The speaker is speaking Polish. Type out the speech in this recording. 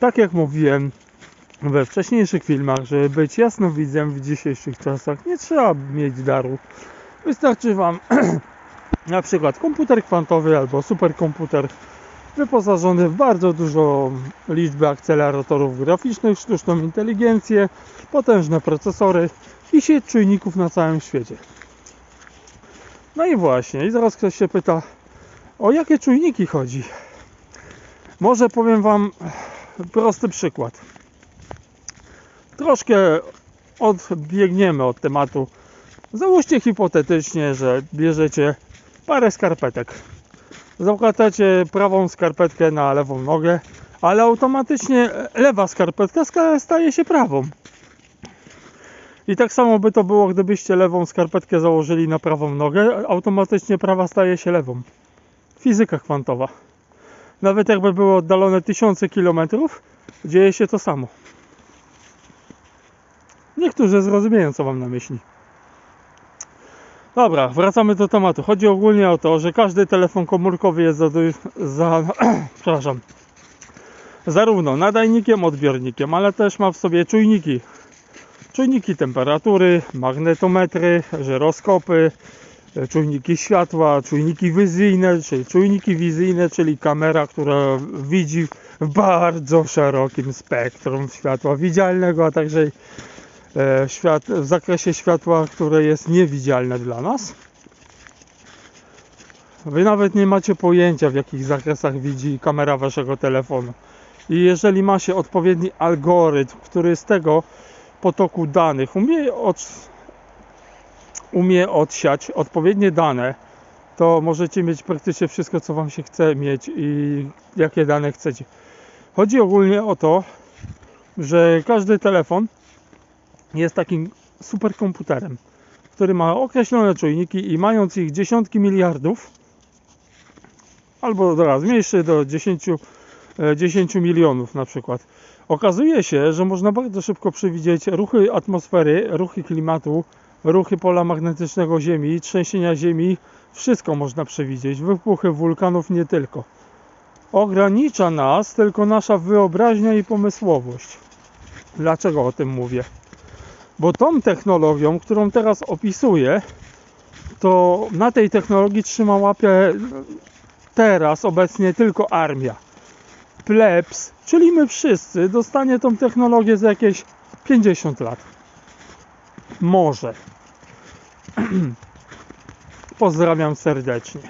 tak jak mówiłem we wcześniejszych filmach, żeby być jasnowidzem w dzisiejszych czasach, nie trzeba mieć daru. Wystarczy Wam na przykład komputer kwantowy albo superkomputer wyposażony w bardzo dużą liczbę akceleratorów graficznych, sztuczną inteligencję, potężne procesory i sieć czujników na całym świecie. No i właśnie, i zaraz ktoś się pyta, o jakie czujniki chodzi? Może powiem Wam prosty przykład. Troszkę odbiegniemy od tematu. Załóżcie hipotetycznie, że bierzecie parę skarpetek. Zakładacie prawą skarpetkę na lewą nogę, ale automatycznie lewa skarpetka ska- staje się prawą. I tak samo by to było, gdybyście lewą skarpetkę założyli na prawą nogę, automatycznie prawa staje się lewą. Fizyka kwantowa. Nawet jakby były oddalone tysiące kilometrów, dzieje się to samo. Niektórzy zrozumieją, co mam na myśli. Dobra, wracamy do tematu. Chodzi ogólnie o to, że każdy telefon komórkowy jest za, za przepraszam, zarówno nadajnikiem, odbiornikiem, ale też ma w sobie czujniki. Czujniki temperatury, magnetometry, żyroskopy, czujniki światła, czujniki wizyjne, czyli czujniki wizyjne, czyli kamera, która widzi w bardzo szerokim spektrum światła widzialnego, a także e, świat, w zakresie światła, które jest niewidzialne dla nas. Wy nawet nie macie pojęcia, w jakich zakresach widzi kamera waszego telefonu. I jeżeli ma się odpowiedni algorytm, który z tego potoku danych umie, od, umie odsiać odpowiednie dane, to możecie mieć praktycznie wszystko, co Wam się chce mieć i jakie dane chcecie. Chodzi ogólnie o to, że każdy telefon jest takim superkomputerem, który ma określone czujniki i mając ich dziesiątki miliardów, albo teraz mniejszy do 10, e, 10 milionów na przykład, okazuje się, że można bardzo szybko przewidzieć ruchy atmosfery, ruchy klimatu, ruchy pola magnetycznego Ziemi, trzęsienia Ziemi, wszystko można przewidzieć, wybuchy wulkanów nie tylko. Ogranicza nas tylko nasza wyobraźnia i pomysłowość. Dlaczego o tym mówię? Bo tą technologią, którą teraz opisuję, to na tej technologii trzyma łapę teraz obecnie tylko armia. Plebs, czyli my wszyscy, dostanie tą technologię za jakieś 50 lat. Może. Pozdrawiam serdecznie.